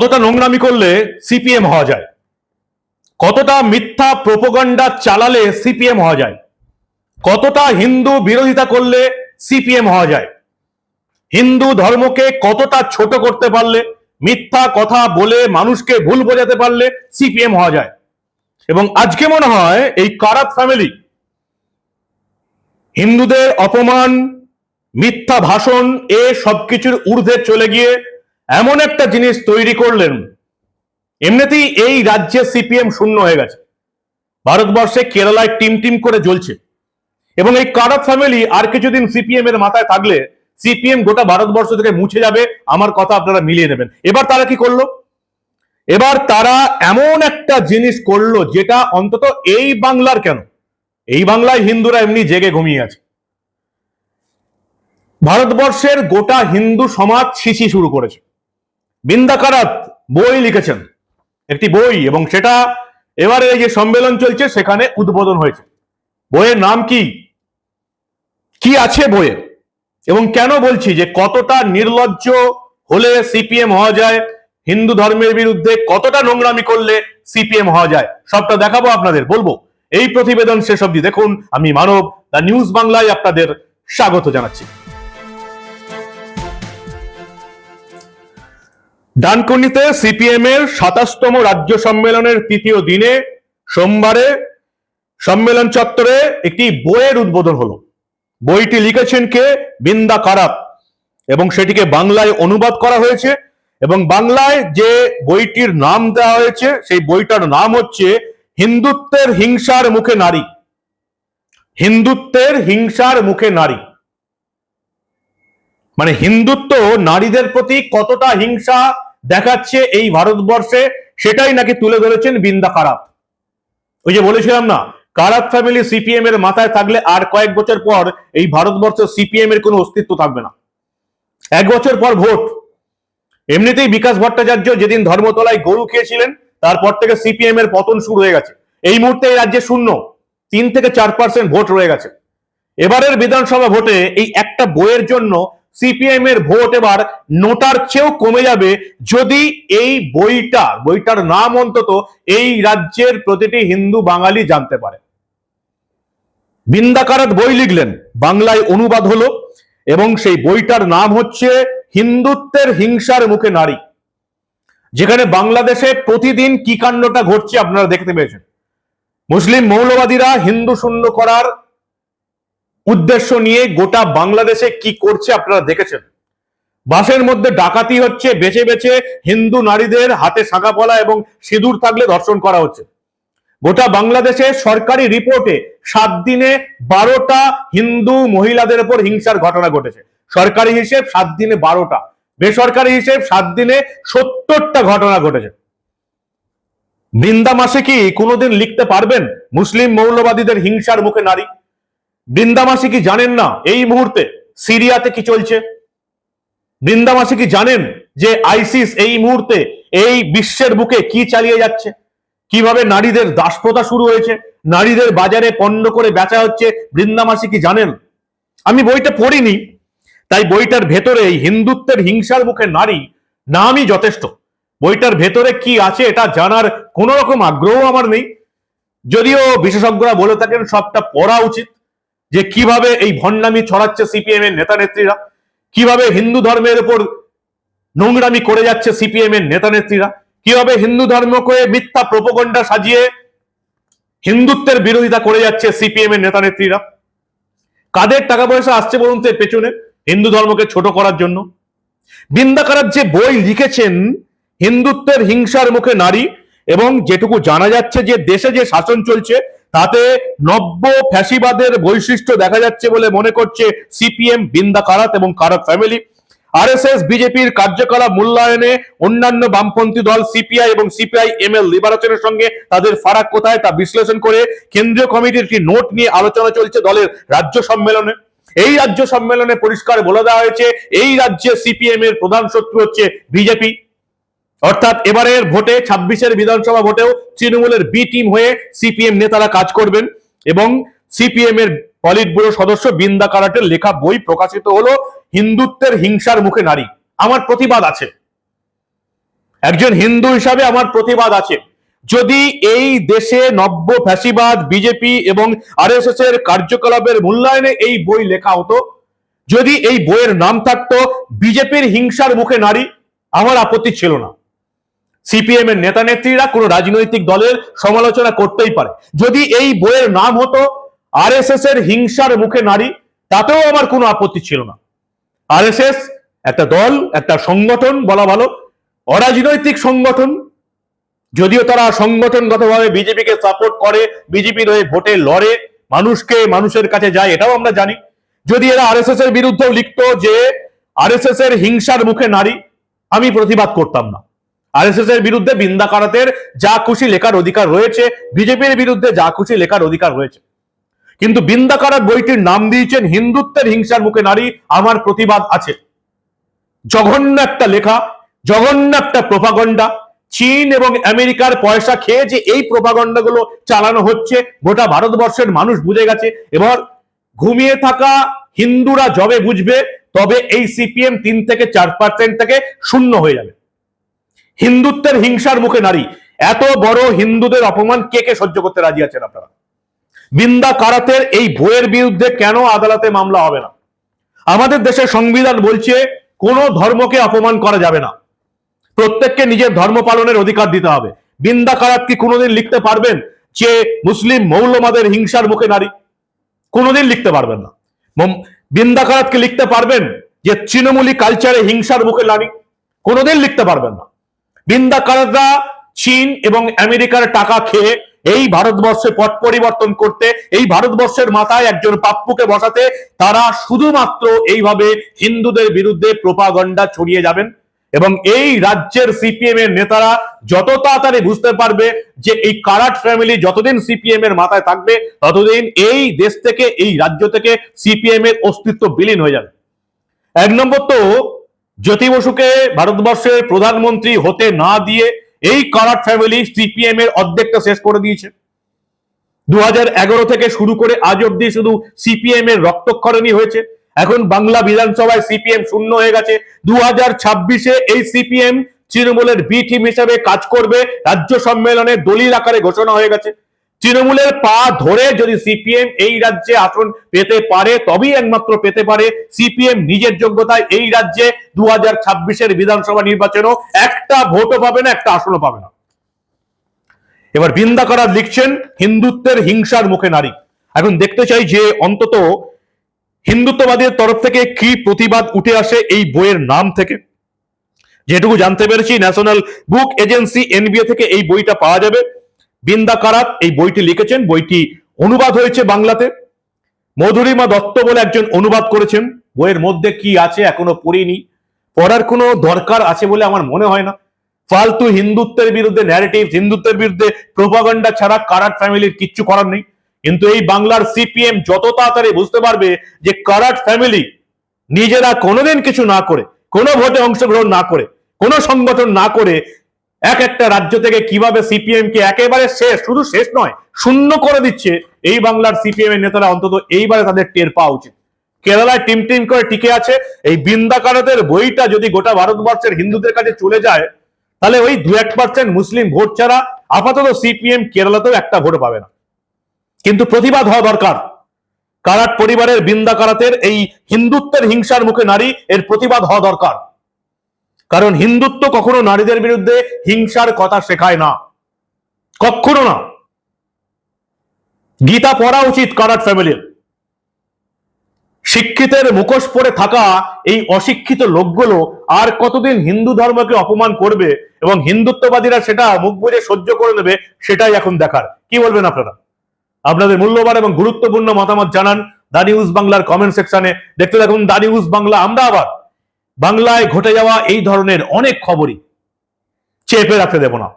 কতটা নোংরামি করলে সিপিএম হওয়া যায়? কতটা মিথ্যা প্রোপোগান্ডা চালালে সিপিএম হওয়া যায়? কতটা হিন্দু বিরোধিতা করলে সিপিএম হওয়া যায়? হিন্দু ধর্মকে কতটা ছোট করতে পারলে, মিথ্যা কথা বলে মানুষকে ভুল বোঝাতে পারলে সিপিএম হওয়া যায়? এবং আজকে মনে হয় এই কারাত ফ্যামিলি হিন্দুদের অপমান, মিথ্যা ভাষণ, এ সবকিছুর ঊর্ধ্বে চলে গিয়ে এমন একটা জিনিস তৈরি করলেন। এমনিতেই এই রাজ্যে সিপিএম শূন্য হয়ে গেছে। ভারতবর্ষে কেরালায় টিম টিম করে জ্বলছে। এবং এই কারাত ফ্যামিলি আর কিছুদিন সিপিএম এর মাথায় থাকলে সিপিএম গোটা ভারতবর্ষ থেকে মুছে যাবে, আমার কথা আপনারা মিলিয়ে নেবেন। এবার তারা কি করল? এবার তারা এমন একটা জিনিস করল যেটা অন্তত এই বাংলার কেন? এই বাংলায় হিন্দুরা এমনি জেগে ঘুমিয়ে আছে। ভারতবর্ষের গোটা হিন্দু সমাজ ছিছি শুরু করেছে। বিন্দাকারাত বই লিখেছেন। একটি বই এবং সেটা এবারে যে সম্মেলন চলছে সেখানে উদ্বোধন হয়েছে। বইয়ের নাম কি? কি আছে বইয়ে? এবং কেন বলছি যে কতটা নির্লজ্জ হলে সিপিএম হওয়া যায়? হিন্দু ধর্মের বিরুদ্ধে কতটা নোংরামি করলে সিপিএম হওয়া যায়? সবটা দেখাবো আপনাদের, বলব। এই প্রতিবেদন শেষ অবধি দেখুন। আমি মানব, দ্য নিউজ বাংলায় আপনাদের স্বাগত জানাচ্ছি। ডানকুনিতে সিপিএম এর সাতাশতম রাজ্য সম্মেলনের তৃতীয় দিনে সোমবারে সম্মেলন চত্বরে একটি বইয়ের উদ্বোধন হলো। বইটি লিখেছেন কে? বিন্দা কারাত। এবং সেটিকে বাংলায় অনুবাদ করা হয়েছে। এবং বাংলায় যে বইটির নাম দেওয়া হয়েছে, সেই বইটার নাম হচ্ছে হিন্দুত্বের হিংসার মুখে নারী। হিন্দুত্বের হিংসার মুখে নারী। মানে হিন্দুত্ব নারীদের প্রতি কতটা হিংসা দেখাচ্ছে এই ভারতবর্ষে, সেটাই নাকি তুলে ধরেছেন বিন্দা কারাত ওই যে বলেছিলাম না, কারাত ফ্যামিলি সিপিএম এর মাথায় থাকলে আর কয়েক বছর পর এই ভারতবর্ষ সিপিএম এর কোনো অস্তিত্ব থাকবে না। এক বছর পর ভোট। এমনিতেই বিকাশ ভট্টাচার্য যেদিন ধর্মতলায় গরু খেয়েছিলেন, তারপর থেকে সিপিএম এর পতন শুরু হয়ে গেছে। এই মুহূর্তে এই রাজ্যে শূন্য, তিন থেকে চার পার্সেন্ট ভোট রয়ে গেছে। এবারের বিধানসভা ভোটে এই একটা বইয়ের জন্য সিপিএম এর ভোট এবার নোটার চেয়েও কমে যাবে যদি এই বইটা, বইটার নাম অন্তত এই রাজ্যের প্রতিটি হিন্দু বাঙালি জানতে পারে। বিন্দাকারাত বই লিখলেন, বাংলায় অনুবাদ হলো এবং সেই বইটার নাম হচ্ছে হিন্দুত্বের হিংসার মুখে নারী। যেখানে বাংলাদেশে প্রতিদিন কি কাণ্ডটা ঘটছে আপনারা দেখতে পেয়েছেন। মুসলিম মৌলবাদীরা হিন্দু শূন্য করার উদ্দেশ্য নিয়ে গোটা বাংলাদেশে কি করছে আপনারা দেখেছেন? বাসের মধ্যে ডাকাতি হচ্ছে, বেছে বেছে হিন্দু নারীদের হাতে শাঁখা পলা এবং সিঁদুর থাকলে ধর্ষণ করা হচ্ছে। গোটা বাংলাদেশে সরকারি রিপোর্টে সাত দিনে বারোটা হিন্দু মহিলাদের উপর হিংসার ঘটনা ঘটেছে। সরকারি হিসেব সাত দিনে বারোটা, বেসরকারি হিসেব সাত দিনে সত্তরটা ঘটনা ঘটেছে। বৃন্দা মাসে কি কোনোদিন লিখতে পারবেন? মুসলিম মৌলবাদীদের হিংসার মুখে নারী? বৃন্দামাসী কি জানেন না? এই মুহূর্তে সিরিয়াতে কি চলছে? বৃন্দামাসী কি জানেন যে আইসিস এই মুহূর্তে এই বিশ্বের বুকে কি চালিয়ে যাচ্ছে? কীভাবে নারীদের দাসপ্রথা শুরু হয়েছে? নারীদের বাজারে পণ্য করে বেচা হচ্ছে বৃন্দামাসী কি জানেন? আমি বইটা পড়িনি, তাই বইটার ভেতরে এই হিন্দুত্বের হিংসার মুখে নারী নামই যথেষ্ট। বইটার ভেতরে কি আছে এটা জানার কোনো রকম আগ্রহ আমার নেই। যদিও বিশেষজ্ঞরা বলে থাকেন সবটা পড়া উচিত। যে কীভাবে এই ভণ্ডামি ছড়াচ্ছে সিপিএম এর নেতা নেত্রীরা? কীভাবে হিন্দু ধর্মের উপর নোংরামি করে যাচ্ছে সিপিএম এর নেতা নেত্রীরা? কীভাবে হিন্দু ধর্মকে মিথ্যা প্রপগন্ডা সাজিয়ে হিন্দুত্বের বিরোধিতা করে যাচ্ছে সিপিএম এর নেতা নেত্রীরা? কাদের টাকা পয়সা আসছে বলুন তো পেছনে? হিন্দু ধর্মকে ছোট করার জন্য। বিন্দাকারার যে বই লিখেছেন, হিন্দুত্বের হিংসার মুখে নারী, এবং যেটুকু জানা যাচ্ছে যে দেশে যে শাসন চলছে তাতে নব্য ফ্যাসিবাদের বৈশিষ্ট্য দেখা যাচ্ছে বলে মনে করছে সিপিএম, বিন্দা কারাত এবং কারাত ফ্যামিলি আরএসএস, বিজেপির কার্যকলাপ মূল্যায়নে অন্যান্য বামপন্থী দল সিপিআই এবং সিপিআই এম এল লিবারেশনের সঙ্গে তাদের ফারাক কোথায় তা বিশ্লেষণ করে কেন্দ্রীয় কমিটির একটি নোট নিয়ে আলোচনা চলছে দলের রাজ্য সম্মেলনে। এই রাজ্য সম্মেলনে পরিষ্কার বলে দেওয়া হয়েছে, এই রাজ্যে সিপিএম এর প্রধান শত্রু হচ্ছে বিজেপি। অর্থাৎ এবারের ভোটে ছাব্বিশের বিধানসভা ভোটেও তৃণমূলের বি টিম হয়ে সিপিএম নেতারা কাজ করবেন এবং সিপিএম এর পলিট ব্যুরো সদস্য বিন্দা কারাটের লেখা বই প্রকাশিত হলো হিন্দুত্বের হিংসার মুখে নারী। আমার প্রতিবাদ আছে। একজন হিন্দু হিসাবে আমার প্রতিবাদ আছে। যদি এই দেশে নব্য ফ্যাসিবাদ বিজেপি এবং আরএসএস এর কার্যকলাপের মূল্যায়নে এই বই লেখা হতো, যদি এই বইয়ের নাম থাকতো বিজেপির হিংসার মুখে নারী, আমার আপত্তি ছিল না। সিপিএম এর নেতা নেত্রীরা কোনো রাজনৈতিক দলের সমালোচনা করতেই পারে। যদি এই বইয়ের নাম হতো আরএসএস এর হিংসার মুখে নারী, তাতেও আমার কোনো আপত্তি ছিল না। আরএসএস একটা দল, একটা সংগঠন বলা ভালো, অরাজনৈতিক সংগঠন, যদিও তারা সংগঠনগতভাবে বিজেপিকে সাপোর্ট করে বিজেপির হয়ে ভোটে লড়ে, মানুষকে মানুষের কাছে যায়, এটাও আমরা জানি। যদি এরা আর এর বিরুদ্ধেও লিখতো যে আরএসএস এর হিংসার মুখে নারী, আমি প্রতিবাদ করতাম না। আরএসএস এর বিরুদ্ধে বিন্দা কারাতের যা খুশি লেখার অধিকার রয়েছে, বিজেপির বিরুদ্ধে যা খুশি লেখার অধিকার রয়েছে। কিন্তু বিন্দা কারাত বইটির নাম দিয়েছেন হিন্দুত্বের হিংসার মুখে নারী, আমার প্রতিবাদ আছে। জঘন্য একটা লেখা, জঘন্য একটা প্রপাগন্ডা চীন এবং আমেরিকার পয়সা খেয়ে যে এই প্রপাগন্ডা গুলো চালানো হচ্ছে, গোটা ভারতবর্ষের মানুষ বুঝে গেছে। এবার ঘুমিয়ে থাকা হিন্দুরা যবে বুঝবে, তবে এই সিপিএম তিন থেকে চার পার্সেন্ট থেকে শূন্য হয়ে যাবে। হিন্দুত্বের হিংসার মুখে নারী। এত বড় হিন্দুদের অপমান কে কে সহ্য করতে রাজি আছেন আপনারা? বিন্দা কারাতের এই বইয়ের বিরুদ্ধে কেন আদালতে মামলা হবে না? আমাদের দেশের সংবিধান বলছে, কোনো ধর্মকে অপমান করা যাবে না। প্রত্যেককে নিজের ধর্ম পালনের অধিকার দিতে হবে। বিন্দা কারাত কি কোনোদিন লিখতে পারবেন যে মুসলিম মৌলমাদের হিংসার মুখে নারী? কোনোদিন লিখতে পারবেন না। বিন্দা কারাতকে লিখতে পারবেন যে তৃণমূলী কালচারে হিংসার মুখে নারী? কোনোদিন লিখতে পারবেন না। বিন্দা কারাতরা চীন এবং আমেরিকার টাকা খেয়ে এই ভারতবর্ষে পট পরিবর্তন করতে, এই ভারতবর্ষের মাথায় একজন পাপ্পুকে বসাতে তারা শুধুমাত্র এইভাবে হিন্দুদের বিরুদ্ধে প্রোপাগন্ডা ছড়িয়ে যাবেন এবং এই রাজ্যের সিপিএম এর নেতারা যত তাড়াতাড়ি বুঝতে পারবে যে এই কারাট ফ্যামিলি যতদিন সিপিএম এর মাথায় থাকবে, ততদিন এই দেশ থেকে, এই রাজ্য থেকে সিপিএম এর অস্তিত্ব বিলীন হয়ে যাবে। এক নম্বর তো জ্যোতি বসুকে ভারতবর্ষের প্রধানমন্ত্রী হতে না দিয়ে এই কারাট ফ্যামিলি সিপিএম এর অর্ধেকটা শেষ করে দিয়েছে। দুহাজার এগারো থেকে শুরু করে আজ অব্দি শুধু সিপিএম এর রক্তক্ষরণী হয়েছে। এখন বাংলা বিধানসভায় সিপিএম শূন্য হয়ে গেছে। দু হাজার ছাব্বিশে এই সিপিএম তৃণমূলের বি টিম হিসাবে কাজ করবে। রাজ্য সম্মেলনে দলিল আকারে ঘোষণা হয়ে গেছে। তৃণমূলের পা ধরে যদি সিপিএম এই রাজ্যে আসন পেতে পারে, তবেই একমাত্র পেতে পারে সিপিএম নিজের যোগ্যতায় এই রাজ্যে দু হাজার ছাব্বিশের বিধানসভা নির্বাচনেও একটা ভোটও পাবে না, একটা আসনও পাবে না। এবার বিন্দা করা লিখছেন, হিন্দুত্বের হিংসার মুখে নারী। এখন দেখতে চাই যে অন্তত হিন্দুত্ববাদীর তরফ থেকে কি প্রতিবাদ উঠে আসে এই বইয়ের নাম থেকে। যেটুকু জানতে পেরেছি, ন্যাশনাল বুক এজেন্সি, এনবিএ থেকে এই বইটা পাওয়া যাবে। বিন্দা কারাত এই বইটি লিখেছেন। বইটি অনুবাদ হয়েছে বাংলাতে। মধুরিমা দত্ত বলে একজন অনুবাদ করেছেন। বইয়ের মধ্যে কি আছে এখনও পড়িনি। পড়ার কোনো দরকার আছে বলে আমার মনে হয় না। ফালতু হিন্দুত্বের বিরুদ্ধে ন্যারেটিভ হিন্দুত্বের বিরুদ্ধে প্রোপাগান্ডা ছাড়া কারাট ফ্যামিলির কিচ্ছু করার নেই। কিন্তু এই বাংলার সিপিএম যত তাড়াতাড়ি বুঝতে পারবে যে কারাট ফ্যামিলি নিজেরা কোনোদিন কিছু না করে, কোনো ভোটে অংশগ্রহণ না করে, কোনো সংগঠন না করে এক একটা রাজ্য থেকে কীভাবে সিপিএম কে একেবারে শেষ, শুধু শেষ নয়, শূন্য করে দিচ্ছে এই বাংলার সিপিএম এর নেতারা অন্তত এইবারে তাদের টের পাওয়া উচিত। কেরালায় টিম টিম করে টিকে আছে, এই বিন্দাকারতের বইটা যদি গোটা ভারতবর্ষের হিন্দুদের কাছে চলে যায়, তাহলে ওই দু এক পার্সেন্ট মুসলিম ভোট ছাড়া আপাতত সিপিএম কেরালাতেও একটা ভোট পাবে না। কিন্তু প্রতিবাদ হওয়া দরকার। কারাট পরিবারের বিন্দা কারাতের এই হিন্দুত্বের হিংসার মুখে নারী এর প্রতিবাদ হওয়া দরকার। কারণ হিন্দুত্ব কখনো নারীদের বিরুদ্ধে হিংসার কথা শেখায় না। কখনো না। গীতা পড়া উচিত কারাট ফ্যামিলির। শিক্ষিতের মুখোশ পরে থাকা এই অশিক্ষিত লোকগুলো আর কতদিন হিন্দু ধর্মকে অপমান করবে এবং হিন্দুত্ববাদীরা সেটা মুখ বুঝে সহ্য করে নেবে, সেটাই এখন দেখার। কি বলবেন আপনারা? আপনাদের মূল্যবান এবং গুরুত্বপূর্ণ মতামত জানান। দা নিউজ বাংলার কমেন্ট সেকশনে দেখতে থাকুন দা নিউজ বাংলা, আমরা আবার বাংলায় ঘটে যাওয়া এই ধরনের অনেক খবরই চেপে রাখতে দেব না।